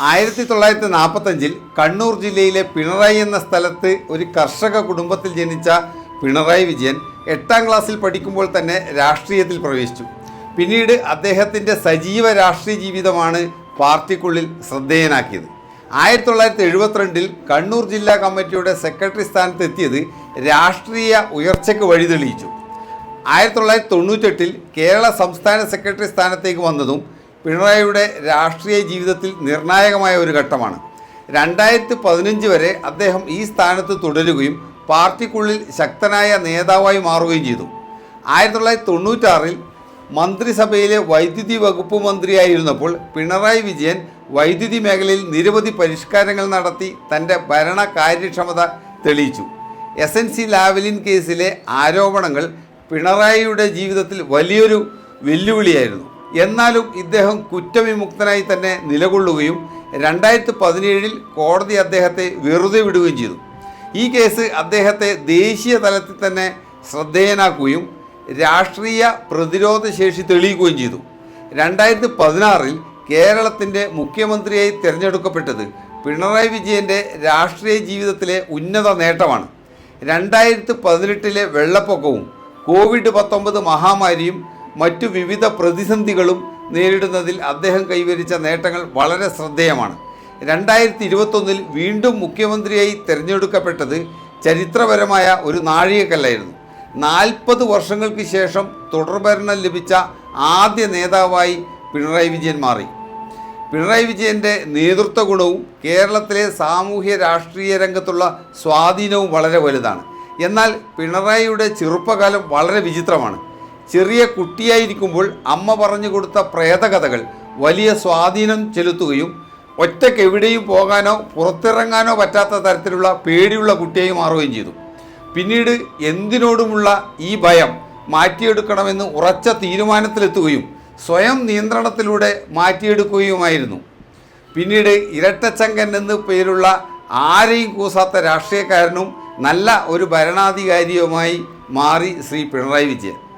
ആയിരത്തി തൊള്ളായിരത്തി നാൽപ്പത്തഞ്ചിൽ കണ്ണൂർ ജില്ലയിലെ പിണറായി എന്ന സ്ഥലത്ത് ഒരു കർഷക കുടുംബത്തിൽ ജനിച്ച പിണറായി വിജയൻ എട്ടാം ക്ലാസ്സിൽ പഠിക്കുമ്പോൾ തന്നെ രാഷ്ട്രീയത്തിൽ പ്രവേശിച്ചു. പിന്നീട് അദ്ദേഹത്തിന്റെ സജീവ രാഷ്ട്രീയ ജീവിതമാണ് പാർട്ടിക്കുള്ളിൽ ശ്രദ്ധേയനാക്കിയത്. ആയിരത്തി തൊള്ളായിരത്തി എഴുപത്തിരണ്ടിൽ കണ്ണൂർ ജില്ലാ കമ്മിറ്റിയുടെ സെക്രട്ടറി സ്ഥാനത്ത് എത്തിയത് രാഷ്ട്രീയ ഉയർച്ചയ്ക്ക് വഴിതെളിയിച്ചു. ആയിരത്തി തൊള്ളായിരത്തി തൊണ്ണൂറ്റെട്ടിൽ കേരള സംസ്ഥാന സെക്രട്ടറി സ്ഥാനത്തേക്ക് വന്നതും പിണറായിയുടെ രാഷ്ട്രീയ ജീവിതത്തിൽ നിർണായകമായ ഒരു ഘട്ടമാണ്. രണ്ടായിരത്തി പതിനഞ്ച് വരെ അദ്ദേഹം ഈ സ്ഥാനത്ത് തുടരുകയും പാർട്ടിക്കുള്ളിൽ ശക്തനായ നേതാവായി മാറുകയും ചെയ്തു. ആയിരത്തി തൊള്ളായിരത്തി തൊണ്ണൂറ്റാറിൽ മന്ത്രിസഭയിലെ വൈദ്യുതി വകുപ്പ് മന്ത്രിയായിരുന്നപ്പോൾ പിണറായി വിജയൻ വൈദ്യുതി മേഖലയിൽ നിരവധി പരിഷ്കാരങ്ങൾ നടത്തി തന്റെ ഭരണ കാര്യക്ഷമത തെളിയിച്ചു. എസ് എൻ സി ലാവലിൻ കേസിലെ ആരോപണങ്ങൾ പിണറായിയുടെ ജീവിതത്തിൽ വലിയൊരു വെല്ലുവിളിയായിരുന്നു. എന്നാലും ഇദ്ദേഹം കുറ്റവിമുക്തനായി തന്നെ നിലകൊള്ളുകയും രണ്ടായിരത്തി പതിനേഴിൽ കോടതി അദ്ദേഹത്തെ വെറുതെ വിടുകയും ചെയ്തു. ഈ കേസ് അദ്ദേഹത്തെ ദേശീയ തലത്തിൽ തന്നെ ശ്രദ്ധേയനാക്കുകയും രാഷ്ട്രീയ പ്രതിരോധ ശേഷി തെളിയിക്കുകയും ചെയ്തു. രണ്ടായിരത്തി പതിനാറിൽ കേരളത്തിന്റെ മുഖ്യമന്ത്രിയായി തിരഞ്ഞെടുക്കപ്പെട്ടത് പിണറായി വിജയന്റെ രാഷ്ട്രീയ ജീവിതത്തിലെ ഉന്നത നേട്ടമാണ്. രണ്ടായിരത്തി പതിനെട്ടിലെ വെള്ളപ്പൊക്കവും കോവിഡ് പത്തൊമ്പത് മഹാമാരിയും മറ്റു വിവിധ പ്രതിസന്ധികളും നേരിടുന്നതിൽ അദ്ദേഹം കൈവരിച്ച നേട്ടങ്ങൾ വളരെ ശ്രദ്ധേയമാണ്. രണ്ടായിരത്തി ഇരുപത്തൊന്നിൽ വീണ്ടും മുഖ്യമന്ത്രിയായി തിരഞ്ഞെടുക്കപ്പെട്ടത് ചരിത്രപരമായ ഒരു നാഴികക്കല്ലായിരുന്നു. നാൽപ്പത് വർഷങ്ങൾക്ക് ശേഷം തുടർഭരണം ലഭിച്ച ആദ്യ നേതാവായി പിണറായി വിജയൻ മാറി. പിണറായി വിജയന്റെ നേതൃത്വ ഗുണവും കേരളത്തിലെ സാമൂഹ്യ രാഷ്ട്രീയ രംഗത്തുള്ള സ്വാധീനവും വളരെ വലുതാണ്. എന്നാൽ പിണറായിയുടെ ചെറുപ്പകാലം വളരെ വിചിത്രമാണ്. ചെറിയ കുട്ടിയായിരിക്കുമ്പോൾ അമ്മ പറഞ്ഞു കൊടുത്ത പ്രേതകഥകൾ വലിയ സ്വാധീനം ചെലുത്തുകയും ഒറ്റയ്ക്ക് എവിടെയും പോകാനോ പുറത്തിറങ്ങാനോ പറ്റാത്ത തരത്തിലുള്ള പേടിയുള്ള കുട്ടിയായി മാറുകയും ചെയ്തു. പിന്നീട് എന്തിനോടുമുള്ള ഈ ഭയം മാറ്റിയെടുക്കണമെന്ന് ഉറച്ച തീരുമാനത്തിലെത്തുകയും സ്വയം നിയന്ത്രണത്തിലൂടെ മാറ്റിയെടുക്കുകയുമായിരുന്നു. പിന്നീട് ഇരട്ടച്ചങ്കൻ എന്ന് പേരുള്ള ആരെയും കൂസാത്ത രാഷ്ട്രീയക്കാരനും നല്ല ഒരു ഭരണാധികാരിയുമായി മാറി ശ്രീ പിണറായി വിജയൻ.